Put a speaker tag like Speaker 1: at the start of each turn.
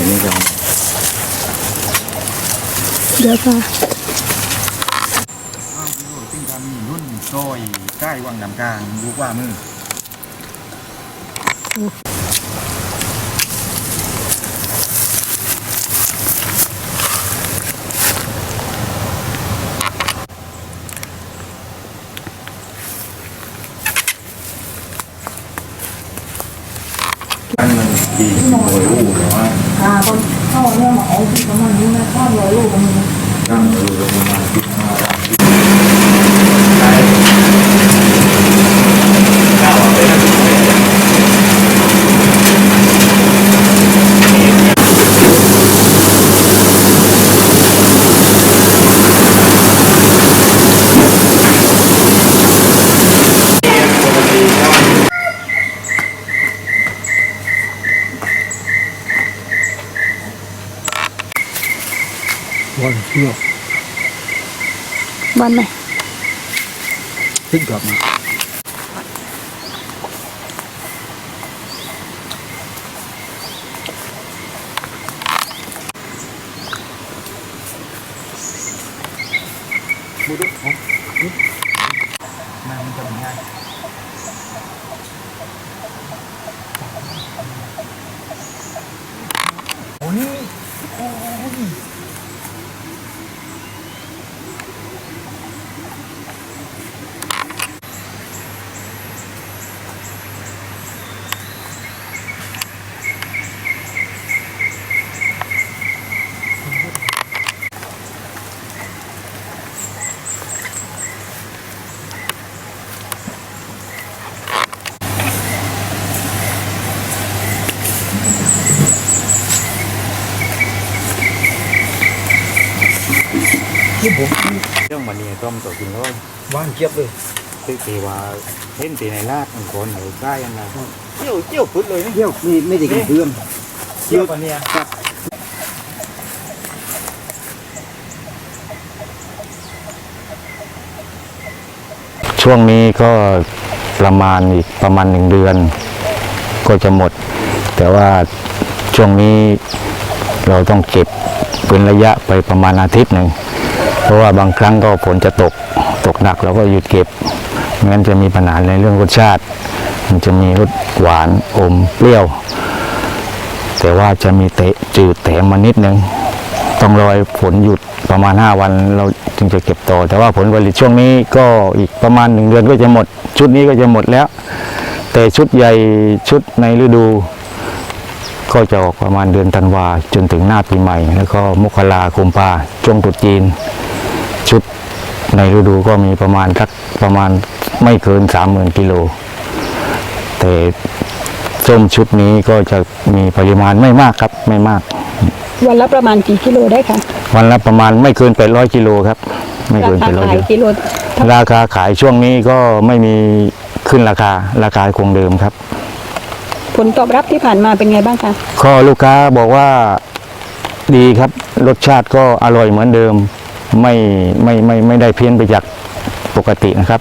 Speaker 1: ห็นนี่จัง
Speaker 2: เดี๋ยวค่ะ
Speaker 1: อ้าวซึ่งการมีรุ่นซอยใกล้วังน้ำกลางรู้ว่ามืออันมันดีโดยรู้แต่ว่า
Speaker 3: อ่าคนเข้าเนี่ยหมอที่ประมาณนี้นะข้าวร้อยลูกประมาณนี้
Speaker 1: ตั้งรู้ลงมาคิดมาได้
Speaker 4: วันเที่ยว
Speaker 2: วันไหน
Speaker 4: ทิ้งกลับมา
Speaker 1: บูดุของน้ำมันจะเป็นง่าย
Speaker 4: ที่ผม
Speaker 1: เรื่องมันนี่ต้มตัวกินร้อย
Speaker 4: ว่านเจี๊ยบเลย
Speaker 1: ตีตีว่าเห็นตีในลาดมันคนหรือใกล้ยังไงเจียวเจียวพุดเลยนี่
Speaker 4: เที่ยวนี่ไม่ได้กินเพื่อน
Speaker 1: เจียวปะเนี่ย
Speaker 5: ช่วงนี้ก็ประมาณอีกประมาณหนึ่งเดือน ก็จะหมด แต่ว่าช่วงนี้เราต้องเก็บเป็นระยะไปประมาณอาทิตย์หนึ่งเพราะว่าบางครั้งก็ฝนจะตกตกหนักเราก็หยุดเก็บไม่งั้นจะมีปัญหาในเรื่องรสชาติ มันจะมีรสหวานอมเปรี้ยว แต่ว่าจะมีเตะจืดแถมมานิดนึงต้องรอฝนหยุดประมาณ 5 วันเราจึงจะเก็บต่อ แต่ว่าผลผลิตช่วงนี้ก็อีกประมาณ1เดือนก็จะหมด ชุดนี้ก็จะหมดแล้ว แต่ชุดใหญ่ชุดในฤดู ก็จะออกประมาณเดือนธันวาจนถึงหน้าปีใหม่ แล้วก็มกราคมพาช่วงตรุษจีน ชุดในฤดูก็มีประมาณสักประมาณไม่เกิน 30,000กิโล แต่ส้มชุดนี้ก็จะมีปริมาณไม่มากครับไม่มาก
Speaker 2: วันละประมาณกี่กิโลได้คะ
Speaker 5: วันละประมาณไม่เกิน800กิโลครับ ไม่
Speaker 2: รา
Speaker 5: เกิน
Speaker 2: คา
Speaker 5: 800
Speaker 2: ขาย
Speaker 5: กิโล
Speaker 2: กิโล
Speaker 5: ราคาขายช่วงนี้ก็ไม่มีขึ้นราคาราคาคงเดิมครับ
Speaker 2: ผ ลตอบรับที่ผ่านมาเป็นไงบ้างคะ
Speaker 5: ข้อลูกค้าบอกว่าดีครับ รสชาติก็อร่อยเหมือนเดิม ไม่ไม่ไม่ไม่ได้เพี้ยนไปจากปกตินะครับ